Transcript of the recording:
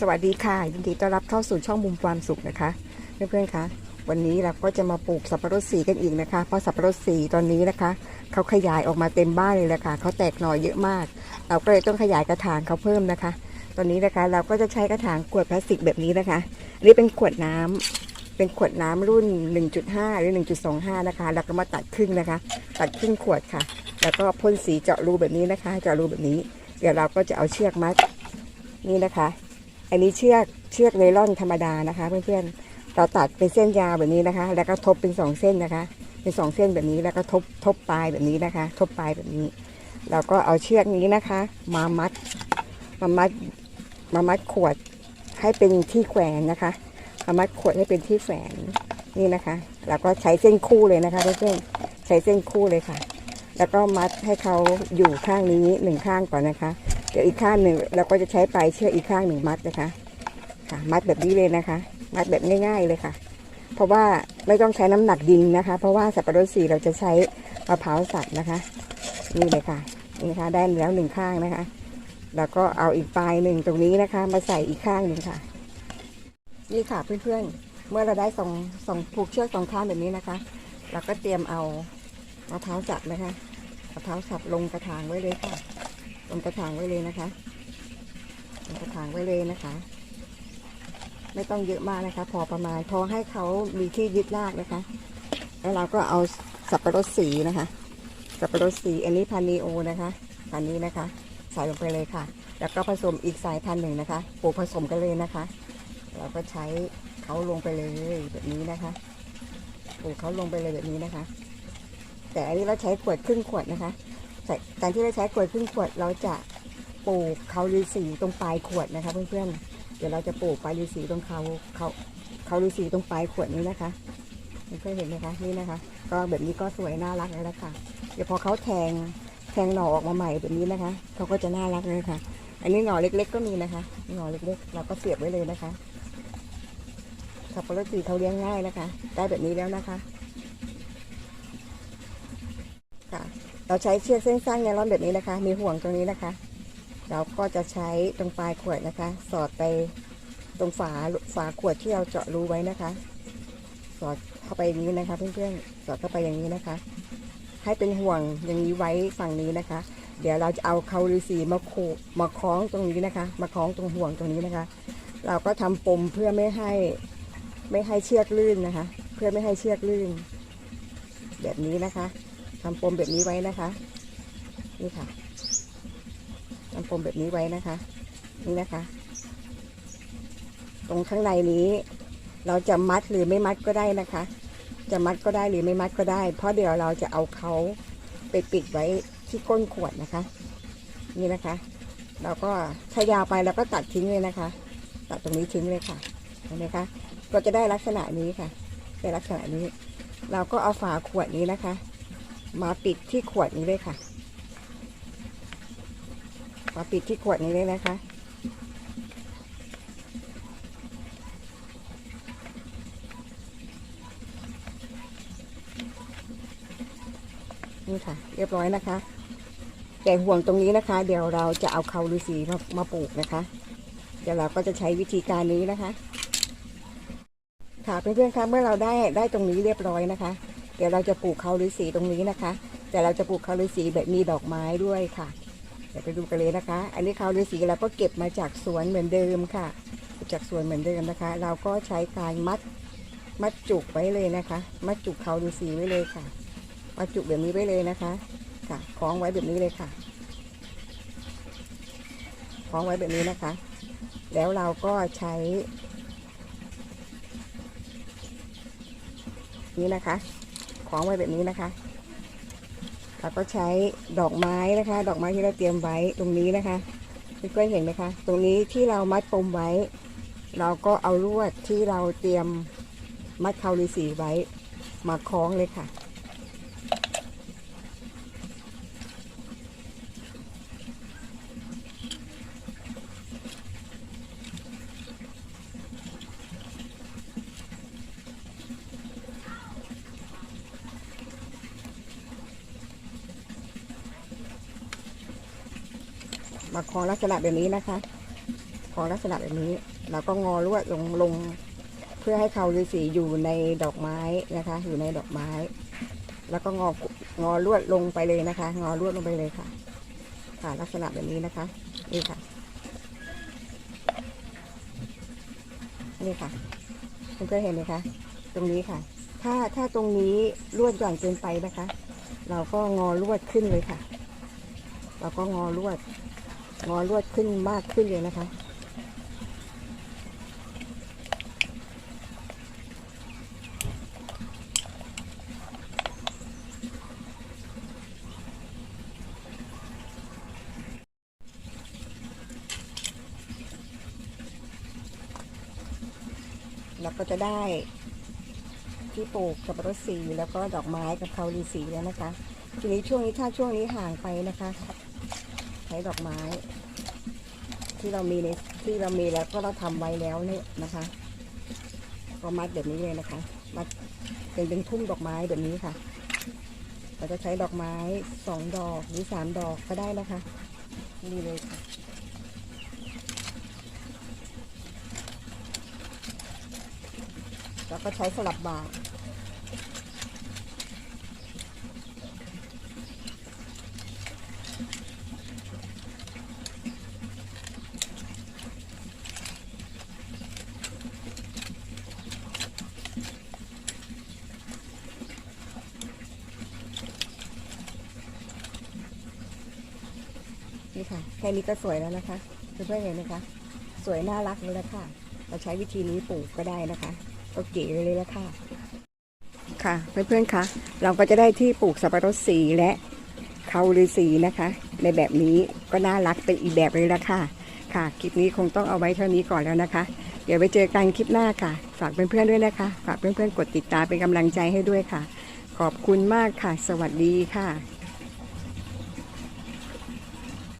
สวัสดีค่ะ ยินดีต้อนรับเข้าสู่ช่องมุมความสุขนะคะ เพื่อนๆคะวันนี้เราก็จะมาปลูกสับปะรดสีกันอีกนะคะ เพราะสับปะรดสีตอนนี้นะคะเขาขยายออกมาเต็มบ้านเลยแหละค่ะเขาแตกหน่อเยอะมาก เราก็เลยต้องขยายกระถางเขาเพิ่มนะคะ ตอนนี้นะคะเราก็จะใช้กระถางขวดพลาสติกแบบนี้นะคะอันนี้เป็นขวดน้ำเป็นขวดน้ำรุ่น 1.5 หรือ 1.25 นะคะ แล้วก็มาตัดครึ่งนะคะ ตัดครึ่งขวดค่ะ แล้วก็พ่นสีเจาะรูแบบนี้นะคะ เจาะรูแบบนี้ เดี๋ยวเราก็จะเอาเชือกมัดนี่นะคะ อันนี้เชือกเชือกไนล่อนธรรมดานะคะเพื่อนๆเราตัดเป็นเส้นยาวแบบนี้นะคะ แล้วก็ทบเป็นสองเส้นนะคะ เป็นสองเส้นแบบนี้แล้วก็ทบทบปลายแบบนี้นะคะ ทบปลายแบบนี้เราก็เอาเชือกนี้นะคะ มามัดมามัดมามัดขวดให้เป็นที่แขวนนะคะมามัดขวดให้เป็นที่แขวนนี่นะคะแล้วก็ใช้เส้นคู่เลยนะคะเพื่อนๆใช้เส้นคู่เลยค่ะ แล้วก็มัดให้เขาอยู่ข้างนี้หนึ่งข้างก่อนนะคะ เดี๋ยวอีกข้างหนึ่งเราก็จะใช้ปลายเชือกอีกข้างหนึ่งมัดนะคะค่ะ มัดแบบนี้เลยนะคะ มัดแบบง่าย ๆเลยค่ะ เพราะว่าไม่ต้องใช้น้ำหนักดินนะคะ เพราะว่าสับปะรดสีเราจะใช้มะพร้าวสับนะคะ นี่เลยค่ะนี่นะคะได้แล้วหนึ่งข้างนะคะ แล้วก็เอาอีกปลายหนึ่งตรงนี้นะคะ มาใส่อีกข้างหนึ่งค่ะ นี่ค่ะเพื่อนๆ เมื่อเราได้สองสองผูกเชือกสองข้างแบบนี้นะคะ เราก็เตรียมเอามะพร้าวสับนะคะมะพร้าวสับลงกระถางไว้เลยค่ะ ลงกระถางไว้เลยนะคะลงกระถางไว้เลยนะคะ ไม่ต้องเยอะมากนะคะ พอประมาณพอให้เขามีที่ยึดรากนะคะ แล้วเราก็เอาสับปะรดสีนะคะ สับปะรดสีอันนี้พันนีโอนะคะพันนี้นะคะใส่ลงไปเลยค่ะ แล้วก็ผสมอีกสายพันธุ์หนึ่งนะคะปลูกผสมกันเลยนะคะ เราก็ใช้เขาลงไปเลยแบบนี้นะคะปลูกเขาลงไปเลยแบบนี้นะคะ แต่อันนี้เราใช้ขวดครึ่งขวดนะคะ การที่เราใช้ขวดครึ่งขวด เราจะปลูกเขาฤาษีตรงปลายขวดนะคะ เพื่อนๆ เดี๋ยวเราจะปลูกปลายฤาษีตรงเขาเขาเขาฤาษีตรงปลายขวดนี้นะคะเพื่อนๆเห็นไหมคะนี่นะคะ ก็แบบนี้ก็สวยน่ารักแล้วค่ะ เดี๋ยวพอเขาแทงแทงหน่อออกมาใหม่แบบนี้นะคะเขาก็จะน่ารักเลยค่ะ อันนี้หน่อเล็ก ๆ ก็มีนะคะหน่อเล็กๆ เราก็เสียบไว้เลยนะคะสับปะรดสีเขาเลี้ยงง่ายนะคะ ได้แบบนี้แล้วนะคะ ค่ะ เราใช้เชือกเส้นสั้นไนล่อนแบบนี้นะคะ มีห่วงตรงนี้นะคะ เราก็จะใช้ตรงปลายขวดนะคะ สอดไปตรงฝาฝาขวดที่เราเจาะรูไว้นะคะ สอดเข้าไปอย่างนี้นะคะเพื่อนๆสอดเข้าไปอย่างนี้นะคะ ให้เป็นห่วงอย่างนี้ไว้ฝั่งนี้นะคะ เดี๋ยวเราจะเอาเขาฤาษีมาโคมาคล้องตรงนี้นะคะ มาคล้องตรงห่วงตรงนี้นะคะ เราก็ทำปมเพื่อไม่ให้ไม่ให้เชือกลื่นนะคะ เพื่อไม่ให้เชือกลื่น แบบนี้นะคะ ทำปมแบบนี้ไว้นะคะ นี่ค่ะทำปมแบบนี้ไว้นะคะ นี่นะคะ ตรงข้างในนี้ เราจะมัดหรือไม่มัดก็ได้นะคะ จะมัดก็ได้หรือไม่มัดก็ได้ เพราะเดี๋ยวเราจะเอาเขาไปปิดไว้ที่ก้นขวดนะคะ นี่นะคะ เราก็ถ้ายาวไปเราก็ตัดทิ้งเลยนะคะ ตัดตรงนี้ทิ้งเลยค่ะเห็นไหมคะ ก็จะได้ลักษณะนี้ค่ะ ได้ลักษณะนี้ เราก็เอาฝาขวดนี้นะคะ มาปิดที่ขวดนี้เลยค่ะมาปิดที่ขวดนี้เลยนะคะ นี่ค่ะ เรียบร้อยนะคะ แต่ห่วงตรงนี้นะคะ เดี๋ยวเราจะเอาเขาฤาษีมามาปลูกนะคะ เดี๋ยวเราก็จะใช้วิธีการนี้นะคะ ค่ะเพื่อนๆคะเมื่อเราได้ได้ตรงนี้เรียบร้อยนะคะ เดี๋ยวเราจะปลูกเขาฤาษีตรงนี้นะคะ แต่เราจะปลูกเขาฤาษีแบบมีดอกไม้ด้วยค่ะ เดี๋ยวไปดูกันเลยนะคะ อันนี้เขาฤาษีเราก็เก็บมาจากสวนเหมือนเดิมค่ะ จากสวนเหมือนเดิมนะคะ เราก็ใช้การมัดมัดจุกไว้เลยนะคะ มัดจุกเขาฤาษีไว้เลยค่ะ มัดจุกแบบนี้ไว้เลยนะคะ ค่ะคล้องไว้แบบนี้เลยค่ะคล้องไว้แบบนี้นะคะ แล้วเราก็ใช้ นี่นะคะ ล้องไว้แบบนี้นะคะเราก็ใช้ดอกไม้นะคะ ดอกไม้ที่เราเตรียมไว้ตรงนี้นะคะเพื่อนๆเห็นไหมคะ ตรงนี้ที่เรามัดปมไว้ เราก็เอาลวดที่เราเตรียมมัดเขาฤาษีไว้มาคล้องเลยค่ะ มาคล้องลักษณะแบบนี้นะคะพอลักษณะแบบนี้ เราก็งอลวดลงลง เพื่อให้เขาฤาษีอยู่ในดอกไม้นะคะ อยู่ในดอกไม้ แล้วก็งองอลวดลงไปเลยนะคะ งอลวดลงไปเลยค่ะ ค่ะลักษณะแบบนี้นะคะ นี่ค่ะ นี่ค่ะเพื่อนเห็นไหมคะ ตรงนี้ค่ะ ถ้าถ้าตรงนี้ลวดหย่อนเกินไปนะคะ เราก็งอลวดขึ้นเลยค่ะ เราก็งอลวด งอลวดขึ้นมากขึ้นเลยนะคะ เราก็จะได้ที่ปลูกสับปะรดสีแล้วก็ดอกไม้กับเขาลีสีแล้วนะคะ ทีนี้ช่วงนี้ถ้าช่วงนี้ห่างไปนะคะ ช้ดอกไม้ ที่เรามีในที่เรามีแล้วก็เราทำไว้แล้วเนี่ยนะคะ ก็มัดแบบนี้เลยนะคะมัดเป็นเป็นทุ่มดอกไม้แบบนี้ค่ะเราจะใช้ดอกไม้สองดอกหรือสามดอกก็ได้นะคะนี่เลยค่ะแล้วก็ใช้สลับบาง นี่ค่ะ แค่นี้ก็สวยแล้วนะคะเพื่อนๆเห็นไหมคะ สวยน่ารักเลยละค่ะ เราใช้วิธีนี้ปลูกก็ได้นะคะ ก็เก๋เลยละค่ะ ค่ะเพื่อนๆคะเราก็จะได้ที่ปลูกสับปะรดสีและเขาฤาษีนะคะ ในแบบนี้ก็น่ารักเป็นอีกแบบเลยละค่ะ ค่ะคลิปนี้คงต้องเอาไว้เท่านี้ก่อนแล้วนะคะ เดี๋ยวไปเจอกันคลิปหน้าค่ะ ฝากเพื่อนๆด้วยนะคะ ฝากเพื่อนๆกดติดตามเป็นกำลังใจให้ด้วยค่ะ ขอบคุณมากค่ะ สวัสดีค่ะ